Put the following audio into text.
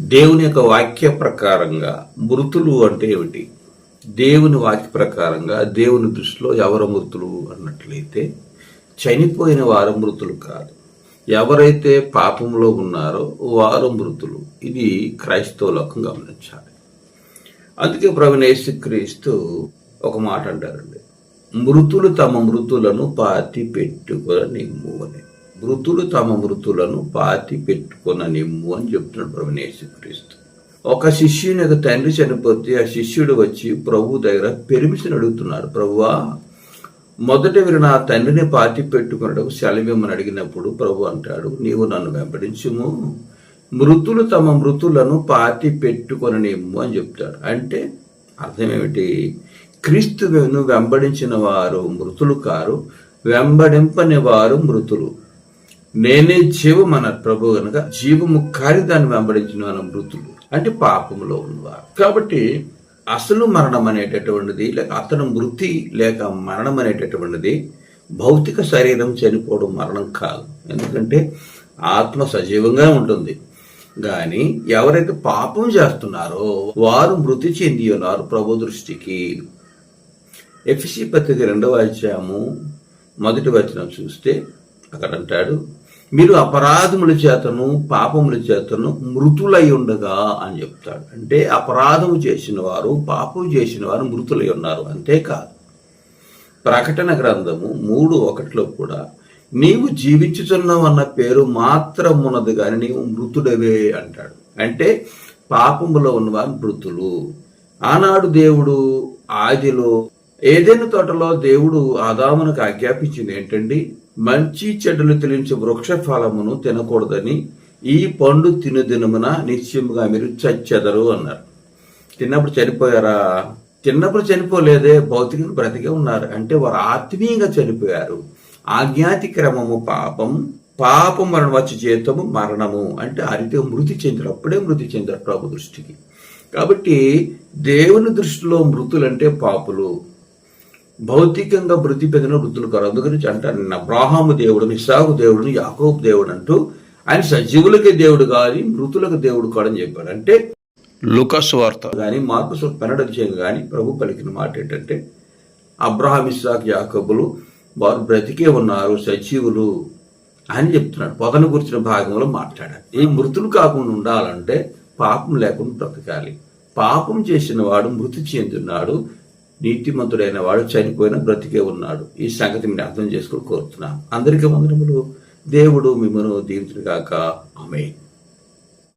దేవుని యొక్క వాక్య ప్రకారంగా మృతులు అంటే ఏమిటి? దేవుని వాక్య ప్రకారంగా దేవుని దృష్టిలో ఎవరు మృతులు అన్నట్లయితే చనిపోయిన వారు మృతులు కాదు. ఎవరైతే పాపంలో ఉన్నారో వారు మృతులు. ఇది క్రైస్తవులకు గమనించాలి. అందుకే ప్రవీణేశు క్రీస్తు ఒక మాట అంటారండి. మృతులు తమ మృతులను పాతి పెట్టుకొని నిమ్ము మృతులు తమ మృతులను పాతి పెట్టుకొననిమ్ము అని చెప్తున్నాడు ప్రవీణేశు క్రీస్తు ఒక శిష్యుని యొక్క తండ్రి చనిపోతే ఆ శిష్యుడు వచ్చి ప్రభు దగ్గర పెర్మిషన్ అడుగుతున్నాడు. ప్రభువా మొదట వీరు నా తండ్రిని పాతి పెట్టుకున్నట్టు సెలవిమ్మని అడిగినప్పుడు ప్రభు అంటాడు నీవు నన్ను వెంబడించుము. మృతులు తమ మృతులను పాతి పెట్టుకొననిమ్ము అని చెప్తాడు. అంటే అర్థం ఏమిటి క్రీస్తును వెంబడించిన వారు మృతులు కారు వెంబడింపని వారు మృతులు. నేనే జీవం అన్న ప్రభు గనక జీవము కారి దాన్ని వెంబడించిన వారు మృతులు అంటే పాపములో ఉన్నవారు. కాబట్టి అసలు మరణం అనేటటువంటిది లేక అతను మృతి లేక మరణం అనేటటువంటిది భౌతిక శరీరం చనిపోవడం మరణం కాదు. ఎందుకంటే ఆత్మ సజీవంగా ఉంటుంది. కానీ ఎవరైతే పాపం చేస్తున్నారో వారు మృతి చెంది ఉన్నారు ప్రభు దృష్టికి. ఎఫ్సి పత్రిక రెండవ అధ్యాయము మొదటి వచనం చూస్తే అక్కడ అంటాడు మీరు అపరాధముల చేతను పాపముల చేతను మృతులై ఉండగా అని చెప్తాడు. అంటే అపరాధము చేసిన వారు పాపం చేసిన వారు మృతులై ఉన్నారు. అంతేకాదు ప్రకటన గ్రంథము మూడు ఒకటిలో కూడా నీవు జీవించుతున్నావు అన్న పేరు మాత్రం ఉన్నది కానీ నీవు మృతుడవే అంటాడు. అంటే పాపములో ఉన్నవారు మృతులు. ఆనాడు దేవుడు ఆదిలో ఏదైనా తోటలో దేవుడు ఆదామునకు ఆజ్ఞాపించింది ఏంటండి? మంచి చెడ్డలు తెలించే వృక్ష ఫలమును తినకూడదని ఈ పండు తిను దినమున నిశ్చయముగా మీరు చచ్చెదరు అన్నారు. తిన్నప్పుడు చనిపోయారా? తిన్నప్పుడు చనిపోలేదే భౌతికంగా బ్రతికే ఉన్నారు. అంటే వారు ఆత్మీయంగా చనిపోయారు. ఆజ్ఞాతి క్రమము పాపం పాపం మరణం వచ్చి జీతము మరణము. అంటే అరితే మృతి చెందారు అప్పుడే మృతి చెందారు ప్రభు దృష్టికి. కాబట్టి దేవుని దృష్టిలో మృతులంటే పాపులు. భౌతికంగా మృతి పెదిన వృద్ధులు కారు. అందుకని అంటారు నిన్న అబ్రాహాము దేవుడు ఇసాగు దేవుడు యాకోబు దేవుడు అంటూ ఆయన సజీవులకి దేవుడు కాని మృతులకు దేవుడు కాడని చెప్పాడు అంటే లుకస్ వార్త. కానీ మార్పు పెనడచేయం కానీ ప్రభు పలికిన మాట ఏంటంటే అబ్రహాం ఇస్సాక్ యాకోబులు వారు బ్రతికే ఉన్నారు సజీవులు అని చెప్తున్నాడు పొదను గురించిన భాగంలో మాట్లాడాడు ఈ మృతులు కాకుండా ఉండాలంటే పాపం లేకుండా బ్రతకాలి. పాపం చేసిన వాడు మృతి చెందున్నాడు నీతిమంతుడైన వాడు చనిపోయిన బ్రతికే ఉన్నాడు. ఈ సంగతి మీరు అర్థం చేసుకుని కోరుతున్నాను. అందరికీ వందనములు. దేవుడు మిమ్మను దీవించుగాక ఆమె